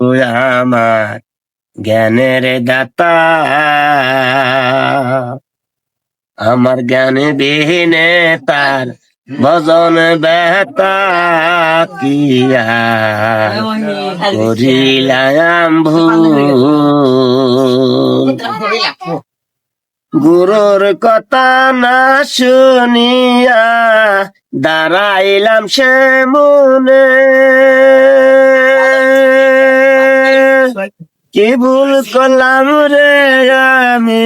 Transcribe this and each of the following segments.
আমার জ্ঞানের দাতা, আমার জ্ঞান বিহীনে তার ভজন বেতা কিয়া করিলাম ভুল। গুরুর কথা না শুনিয়া দাঁড়াইলাম সে মনে। কি ভুল করলাম রে আমি?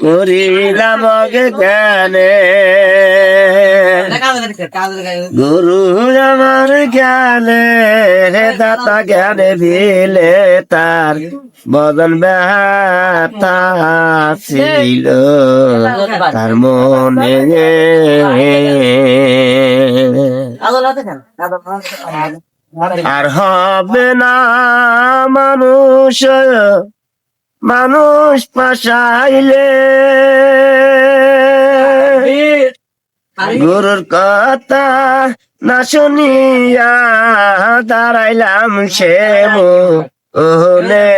করিলাম জ্ঞানে গুরু আমার জ্ঞানে রে দাতা জ্ঞানে ভিলে তার বদন ব্যথা ছিল। তার মনে আর হবে না মানুষ মানুষ পাশাইলে। গুরুর কথা না শুনিয়া দাঁড়াইলাম সে ওহলে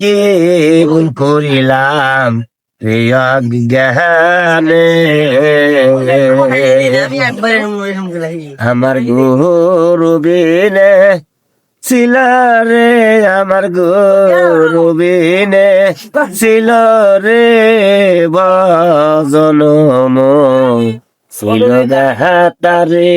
কি ভুল করিলাম? প্রিয় জ্ঞানে। আমার গুরু বিনে ছিল রে আমার গুরু বিনে ছিল রে বজনম ছিল দেহাতারে